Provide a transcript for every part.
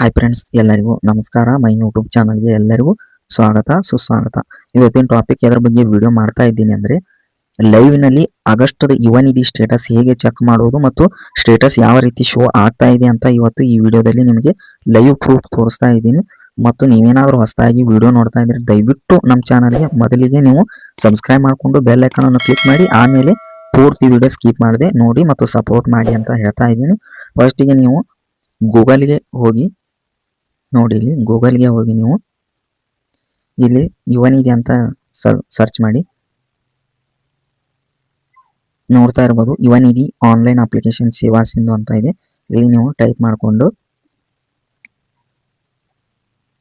Hi friends ಎಲ್ಲರಿಗೂ ನಮಸ್ಕಾರ. My YouTube ಚಾನಲ್ಗೆ ಎಲ್ಲರಿಗೂ ಸ್ವಾಗತ, ಸುಸ್ವಾಗತ. ಇವತ್ತಿನ ಟಾಪಿಕ್ ಅದರ ಬಗ್ಗೆ ವಿಡಿಯೋ ಮಾಡ್ತಾ ಇದ್ದೀನಿ ಅಂದರೆ ಲೈವ್ನಲ್ಲಿ ಆಗಸ್ಟದ ಯುವ ನಿಧಿ ಸ್ಟೇಟಸ್ ಹೇಗೆ ಚೆಕ್ ಮಾಡೋದು ಮತ್ತು ಸ್ಟೇಟಸ್ ಯಾವ ರೀತಿ ಶೋ ಆಗ್ತಾ ಇದೆ ಅಂತ ಇವತ್ತು ಈ ವಿಡಿಯೋದಲ್ಲಿ ನಿಮಗೆ ಲೈವ್ ಪ್ರೂಫ್ ತೋರಿಸ್ತಾ ಇದ್ದೀನಿ. ಮತ್ತು ನೀವೇನಾದರೂ ಹೊಸದಾಗಿ ವಿಡಿಯೋ ನೋಡ್ತಾ ಇದ್ರೆ ದಯವಿಟ್ಟು ನಮ್ಮ ಚಾನಲ್ಗೆ ಮೊದಲಿಗೆ ನೀವು ಸಬ್ಸ್ಕ್ರೈಬ್ ಮಾಡಿಕೊಂಡು ಬೆಲ್ ಐಕನನ್ನು ಕ್ಲಿಕ್ ಮಾಡಿ, ಆಮೇಲೆ ಪೂರ್ತಿ ವಿಡಿಯೋ ಸ್ಕಿಪ್ ಮಾಡದೆ ನೋಡಿ ಮತ್ತು ಸಪೋರ್ಟ್ ಮಾಡಿ ಅಂತ ಹೇಳ್ತಾ ಇದ್ದೀನಿ. ಫಸ್ಟಿಗೆ ನೀವು ಗೂಗಲ್ಗೆ ಹೋಗಿ ನೋಡಿ ಇಲ್ಲಿ ಗೂಗಲ್ಗೆ ಹೋಗಿ ನೀವು ಇಲ್ಲಿ ಯುವನಿಗೆ ಅಂತ ಸರ್ಚ್ ಮಾಡಿ. ನೋಡ್ತಾ ಇರ್ಬೋದು ಯುವನಿಧಿ ಆನ್ಲೈನ್ ಅಪ್ಲಿಕೇಶನ್ ಸೇವಾ ಸಿಂಧು ಅಂತ ಇದೆ. ಇಲ್ಲಿ ನೀವು ಟೈಪ್ ಮಾಡಿಕೊಂಡು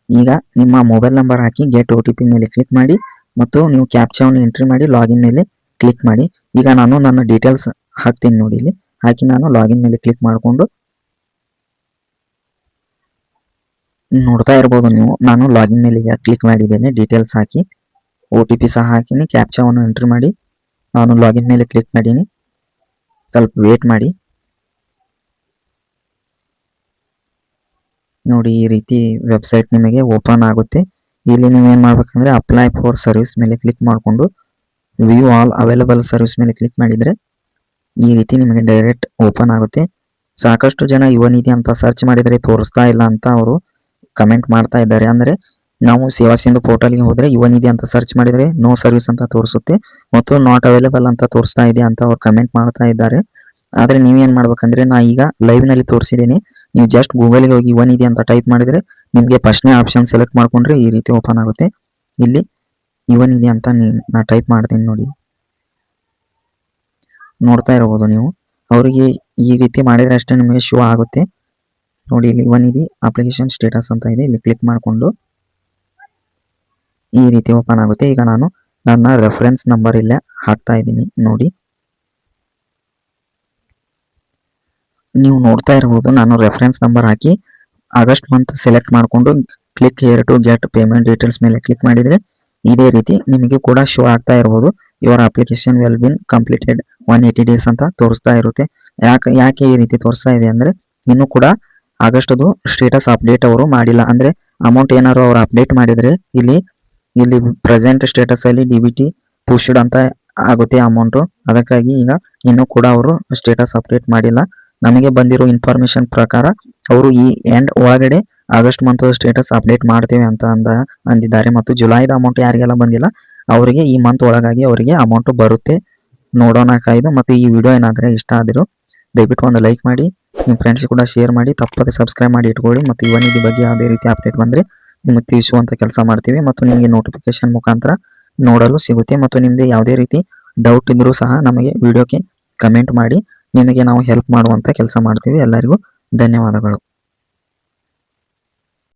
ಈಗ ನಿಮ್ಮ ಮೊಬೈಲ್ ನಂಬರ್ ಹಾಕಿ ಗೆಟ್ ಒ ಮೇಲೆ ಕ್ಲಿಕ್ ಮಾಡಿ ಮತ್ತು ನೀವು ಕ್ಯಾಪ್ಚಾವನ್ನು ಎಂಟ್ರಿ ಮಾಡಿ ಲಾಗಿನ್ ಮೇಲೆ ಕ್ಲಿಕ್ ಮಾಡಿ. ಈಗ ನಾನು ನನ್ನ ಡೀಟೇಲ್ಸ್ ಹಾಕ್ತೀನಿ ನೋಡಿ ಇಲ್ಲಿ. ಹಾಕಿ ನಾನು ಲಾಗಿನ್ ಮೇಲೆ ಕ್ಲಿಕ್ ಮಾಡಿಕೊಂಡು ನೋಡ್ತಾ ಇರ್ಬೋದು ನೀವು. ನಾನು ಲಾಗಿನ್ ಮೇಲೆ ಕ್ಲಿಕ್ ಮಾಡಿದ್ದೇನೆ ಡೀಟೇಲ್ಸ್ ಹಾಕಿ. ಒ ಟಿ ಪಿ ಸಹ ಹಾಕಿನಿ ಕ್ಯಾಪ್ಚಾವನ್ನು ಎಂಟ್ರಿ ಮಾಡಿ. ನಾನು ಲಾಗಿನ್ ಮೇಲೆ ಕ್ಲಿಕ್ ಮಾಡೀನಿ. ಸ್ವಲ್ಪ ವೇಟ್ ಮಾಡಿ. ನೋಡಿ, ಈ ರೀತಿ ವೆಬ್ಸೈಟ್ ನಿಮಗೆ ಓಪನ್ ಆಗುತ್ತೆ. ಇಲ್ಲಿ ನೀವು ಏನು ಮಾಡ್ಬೇಕಂದ್ರೆ ಅಪ್ಲೈ ಫಾರ್ ಸರ್ವಿಸ್ ಮೇಲೆ ಕ್ಲಿಕ್ ಮಾಡಿಕೊಂಡು ವ್ಯೂ ಆಲ್ ಅವೈಲಬಲ್ ಸರ್ವಿಸ್ ಮೇಲೆ ಕ್ಲಿಕ್ ಮಾಡಿದರೆ, ಈ ರೀತಿ ನಿಮಗೆ ಡೈರೆಕ್ಟ್ ಓಪನ್ ಆಗುತ್ತೆ. ಸಾಕಷ್ಟು ಜನ ಯುವ ನಿಧಿ ಅಂತ ಸರ್ಚ್ ಮಾಡಿದರೆ ತೋರಿಸ್ತಾ ಇಲ್ಲ ಅಂತ ಅವರು ಕಮೆಂಟ್ ಮಾಡ್ತಾ ಇದ್ದಾರೆ ಅಂದರೆ ನಾವು ಸೇವಾ ಸಿಂಧು ಪೋರ್ಟಲ್ಗೆ ಹೋದರೆ ಇದೆ ಅಂತ ಸರ್ಚ್ ಮಾಡಿದರೆ ನೋ ಸರ್ವಿಸ್ ಅಂತ ತೋರಿಸುತ್ತೆ ಮತ್ತು ನಾಟ್ ಅವೈಲೇಬಲ್ ಅಂತ ತೋರಿಸ್ತಾ ಇದೆ ಅಂತ ಅವ್ರು ಕಮೆಂಟ್ ಮಾಡ್ತಾ ಇದ್ದಾರೆ. ಆದರೆ ನೀವೇನು ಮಾಡ್ಬೇಕಂದ್ರೆ ನಾ ಈಗ ಲೈವ್ನಲ್ಲಿ ತೋರಿಸಿದ್ದೀನಿ. ನೀವು ಜಸ್ಟ್ ಗೂಗಲ್ಗೆ ಹೋಗಿ ಇವನ್ ಇದೆ ಅಂತ ಟೈಪ್ ಮಾಡಿದರೆ ನಿಮಗೆ ಫಸ್ಟ್ನೇ ಆಪ್ಷನ್ ಸೆಲೆಕ್ಟ್ ಮಾಡ್ಕೊಂಡ್ರೆ ಈ ರೀತಿ ಓಪನ್ ಆಗುತ್ತೆ. ಇಲ್ಲಿ ಇದೆ ಅಂತ ನಾ ಟೈಪ್ ಮಾಡ್ತೀನಿ ನೋಡಿ. ನೋಡ್ತಾ ಇರ್ಬೋದು ನೀವು. ಅವರಿಗೆ ಈ ರೀತಿ ಮಾಡಿದರೆ ಅಷ್ಟೇ ನಿಮಗೆ ಶೋ ಆಗುತ್ತೆ. ನೋಡಿ ಇಲ್ಲಿ ಒನ್ ಇದೆ. ಅಪ್ಲಿಕೇಶನ್ ಸ್ಟೇಟಸ್ ಅಂತ ಇದೆ. ಇಲ್ಲಿ ಕ್ಲಿಕ್ ಮಾಡಿಕೊಂಡು ಈ ರೀತಿ ಓಪನ್ ಆಗುತ್ತೆ. ಈಗ ನಾನು ನನ್ನ ರೆಫರೆನ್ಸ್ ನಂಬರ್ ಇಲ್ಲೇ ಹಾಕ್ತಾ ಇದ್ದೀನಿ. ನೋಡಿ. ನೀವು ನೋಡ್ತಾ ಇರ್ಬೋದು, ನಾನು ರೆಫರೆನ್ಸ್ ನಂಬರ್ ಹಾಕಿ ಆಗಸ್ಟ್ ಮಂತ್ ಸೆಲೆಕ್ಟ್ ಮಾಡಿಕೊಂಡು click here to get payment details ಮೇಲೆ ಕ್ಲಿಕ್ ಮಾಡಿದರೆ ಇದೇ ರೀತಿ ನಿಮಗೆ ಕೂಡ ಶೋ ಆಗ್ತಾ ಇರ್ಬೋದು. Your application will been completed one eighty days ಅಂತ ತೋರಿಸ್ತಾ ಇರುತ್ತೆ. ಯಾಕೆ ಯಾಕೆ ಈ ರೀತಿ ತೋರಿಸ್ತಾ ಇದೆ ಅಂದರೆ ಇನ್ನೂ ಕೂಡ ಆಗಸ್ಟ್ದು ಸ್ಟೇಟಸ್ ಅಪ್ಡೇಟ್ ಅವರು ಮಾಡಿಲ್ಲ. ಅಂದರೆ ಅಮೌಂಟ್ ಏನಾದ್ರು ಅವರು ಅಪ್ಡೇಟ್ ಮಾಡಿದರೆ ಇಲ್ಲಿ ಇಲ್ಲಿ ಪ್ರೆಸೆಂಟ್ ಸ್ಟೇಟಸ್ ಅಲ್ಲಿ ಡಿ ಬಿ ಟಿ ಪುಷ್ಡ್ ಅಂತ ಆಗುತ್ತೆ ಅಮೌಂಟು ಅದಕ್ಕಾಗಿ ಈಗ ಇನ್ನೂ ಕೂಡ ಅವರು ಸ್ಟೇಟಸ್ ಅಪ್ಡೇಟ್ ಮಾಡಿಲ್ಲ. ನಮಗೆ ಬಂದಿರೋ ಇನ್ಫಾರ್ಮೇಶನ್ ಪ್ರಕಾರ ಅವರು ಈ ಎಂಡ್ ಒಳಗಡೆ ಆಗಸ್ಟ್ ಮಂತ್ ಸ್ಟೇಟಸ್ ಅಪ್ಡೇಟ್ ಮಾಡ್ತೇವೆ ಅಂತ ಅಂದ, ಅಂದಿದ್ದಾರೆ. ಮತ್ತು ಜುಲೈದ ಅಮೌಂಟ್ ಯಾರಿಗೆಲ್ಲ ಬಂದಿಲ್ಲ, ಅವರಿಗೆ ಈ ಮಂತ್ ಒಳಗಾಗಿ ಅವರಿಗೆ ಅಮೌಂಟ್ ಬರುತ್ತೆ. ನೋಡೋಣ ಕಾಯ್ದು. ಮತ್ತು ಈ ವಿಡಿಯೋ ಏನಾದರೆ ಇಷ್ಟ ಆದರೂ, ದಯವಿಟ್ಟು ಒಂದು ಲೈಕ್ ಮಾಡಿ. ನಿಮ್ಮ ಫ್ರೆಂಡ್ಸ್ ಕೂಡ ಶೇರ್ ಮಾಡಿ, ತಪ್ಪದೆ ಸಬ್ಸ್ಕ್ರೈಬ್ ಮಾಡಿ ಇಟ್ಕೊಳ್ಳಿ ಮತ್ತು ಇವನ್ ನಿಧಿ ಬಗ್ಗೆ ಯಾವುದೇ ರೀತಿ ಅಪ್ಡೇಟ್ ಬಂದರೆ ನಿಮಗೆ ತಿಳಿಸುವಂಥ ಕೆಲಸ ಮಾಡ್ತೀವಿ ಮತ್ತು ನಿಮಗೆ ನೋಟಿಫಿಕೇಶನ್ ಮುಖಾಂತರ ನೋಡಲು ಸಿಗುತ್ತೆ ಮತ್ತು ನಿಮ್ಮದು ಯಾವುದೇ ರೀತಿ ಡೌಟ್ ಇದ್ದರೂ ಸಹ ನಮಗೆ ವಿಡಿಯೋಕ್ಕೆ ಕಮೆಂಟ್ ಮಾಡಿ. ನಿಮಗೆ ನಾವು ಹೆಲ್ಪ್ ಮಾಡುವಂಥ ಕೆಲಸ ಮಾಡ್ತೀವಿ. ಎಲ್ಲರಿಗೂ ಧನ್ಯವಾದಗಳು.